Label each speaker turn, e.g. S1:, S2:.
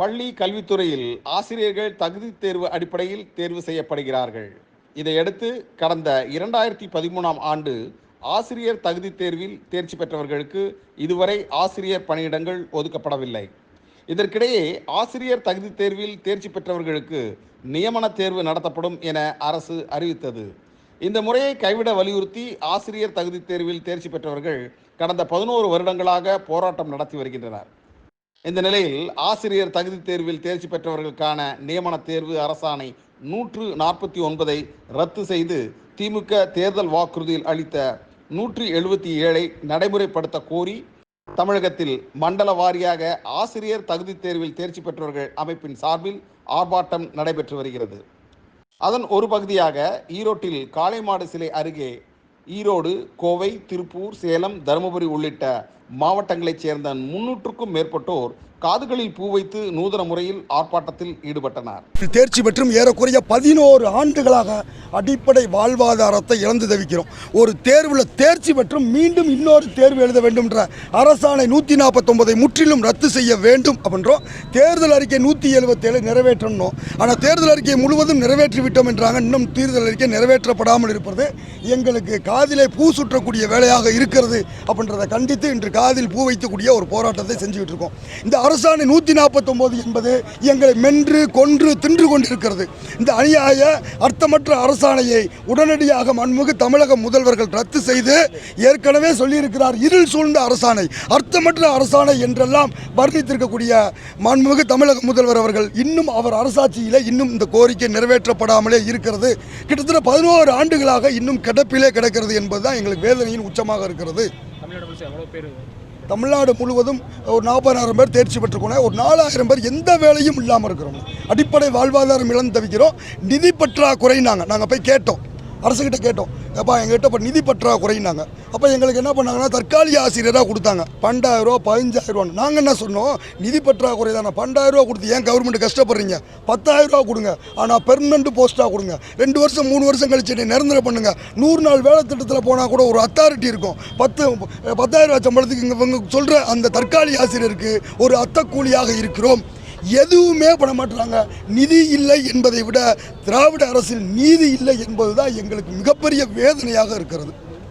S1: பள்ளி கல்வித்துறையில் ஆசிரியர்கள் தகுதி தேர்வு அடிப்படையில் தேர்வு செய்யப்படுகிறார்கள். இதையடுத்து கடந்த இரண்டாயிரத்தி பதிமூணாம் ஆண்டு ஆசிரியர் தகுதி தேர்வில் தேர்ச்சி பெற்றவர்களுக்கு இதுவரை ஆசிரியர் பணியிடங்கள் ஒதுக்கப்படவில்லை. இதற்கிடையே ஆசிரியர் தகுதி தேர்வில் தேர்ச்சி பெற்றவர்களுக்கு நியமன தேர்வு நடத்தப்படும் என அரசு அறிவித்தது. இந்த முறையை கைவிட வலியுறுத்தி ஆசிரியர் தகுதி தேர்வில் தேர்ச்சி பெற்றவர்கள் கடந்த பதினோரு வருடங்களாக போராட்டம் நடத்தி வருகின்றனர். இந்த நிலையில் ஆசிரியர் தகுதி தேர்வில் தேர்ச்சி பெற்றவர்களுக்கான நியமன தேர்வு அரசாணை நூற்று நாற்பத்தி ஒன்பதை ரத்து செய்து திமுக தேர்தல் வாக்குறுதியில் அளித்த நூற்றி எழுபத்தி ஏழை நடைமுறைப்படுத்த கோரி தமிழகத்தில் மண்டல வாரியாக ஆசிரியர் தகுதி தேர்வில் தேர்ச்சி பெற்றவர்கள் அமைப்பின் சார்பில் ஆர்ப்பாட்டம் நடைபெற்று வருகிறது. அதன் ஒரு பகுதியாக ஈரோட்டில் காளைமாடு சிலை அருகே ஈரோடு கோவை திருப்பூர் சேலம் தருமபுரி உள்ளிட்ட மாவட்டங்களைச் சேர்ந்த முன்னூற்றுக்கும் மேற்பட்டோர் காதுகளில் பூ வைத்து நூதன முறையில் ஆர்ப்பாட்டத்தில் ஈடுபட்டனர்.
S2: தேர்ச்சி பெற்றும் ஏறக்குறைய பதினோரு ஆண்டுகளாக அடிப்படை வாழ்வாதாரத்தை இழந்து தவிக்கிறோம். ஒரு தேர்வில் தேர்ச்சி பெற்றும் மீண்டும் இன்னொரு தேர்வு எழுத வேண்டும்ன்ற அரசாணை நூற்றி நாற்பத்தொன்பதை முற்றிலும் ரத்து செய்ய வேண்டும் அப்படின்றோம். தேர்தல் அறிக்கை நூற்றி எழுபத்தேழு நிறைவேற்றணும். ஆனால் தேர்தல் அறிக்கை முழுவதும் நிறைவேற்றி விட்டோம் என்றாங்க. இன்னும் தேர்தல் அறிக்கை நிறைவேற்றப்படாமல் இருப்பது எங்களுக்கு காதிலே பூ சுற்றக்கூடிய வேலையாக இருக்கிறது அப்படின்றத கண்டித்து இன்று காதில் பூ வைக்கக்கூடிய ஒரு போராட்டத்தை செஞ்சுக்கிட்டு இருக்கோம். இந்த அரசாணை நூற்றி நாற்பத்தொம்போது என்பது எங்களை மென்று கொன்று தின்று கொண்டிருக்கிறது. இந்த அநியாய அர்த்தமற்ற அரசாணையை உடனடியாக மண்முகு தமிழக முதல்வர்கள் ரத்து செய்து ஏற்கனவே சொல்லியிருக்கிறார் இருள் சூழ்ந்த அரசாணை அர்த்தமற்ற அரசாணை என்றெல்லாம் வர்ணித்திருக்கக்கூடிய மண்முகு தமிழக முதல்வர் அவர்கள் இன்னும் அவர் அரசாட்சியில் இன்னும் இந்த கோரிக்கை நிறைவேற்றப்படாமலே இருக்கிறது. கிட்டத்தட்ட பதினோரு ஆண்டுகளாக இன்னும் கிடப்பிலே கிடக்கிறது என்பதுதான் எங்களுக்கு வேதனையின் உச்சமாக இருக்கிறது.
S3: தமிழ்நாடு எவ்வளோ பேர்
S2: தமிழ்நாடு முழுவதும் ஒரு நாற்பதாயிரம் பேர் தேர்ச்சி பெற்றுக்கணும் ஒரு நாலாயிரம் பேர் எந்த வேலையும் இல்லாமல் இருக்கிறோம். அடிப்படை வாழ்வாதாரம் இழந்து தவிக்கிறோம். நிதி பற்றாக்குறைனாங்க நாங்கள் போய் கேட்டோம். அரசுக்கிட்ட கேட்டோம். அப்பா எங்ககிட்ட இப்போ நிதி பற்றாக்குறைனாங்க அப்போ எங்களுக்கு என்ன பண்ணாங்கன்னா தற்காலிக ஆசிரியராக கொடுத்தாங்க. பன்னெண்டாயிரரூவா ரூபா நாங்கள் என்ன சொன்னோம்? நிதி பற்றாக்குறை தானே பன்னெண்டாயிரம் ரூபா கொடுத்து ஏன் கவர்மெண்ட் கஷ்டப்படுறீங்க? பத்தாயிரரூவா கொடுங்க. ஆனால் பெர்மனண்ட் போஸ்ட்டாக கொடுங்க. ரெண்டு வருஷம் மூணு வருஷம் கழிச்சு என்னை நிரந்தரம் பண்ணுங்க. நூறு நாள் வேலை திட்டத்தில் போனால் கூட ஒரு அத்தாரிட்டி இருக்கும். பத்து பத்தாயிரம் ரூபா சம்பளத்துக்கு இங்கே சொல்கிற அந்த தற்காலிக ஆசிரியருக்கு ஒரு அத்தக்கூலியாக இருக்கிறோம். எதுவுமே பண்ண மாட்டாங்க நிதி இல்லை என்பதை விட திராவிட அரசில் நீதி இல்லை என்பதுதான் எங்களுக்கு மிகப்பெரிய வேதனையாக இருக்கிறது.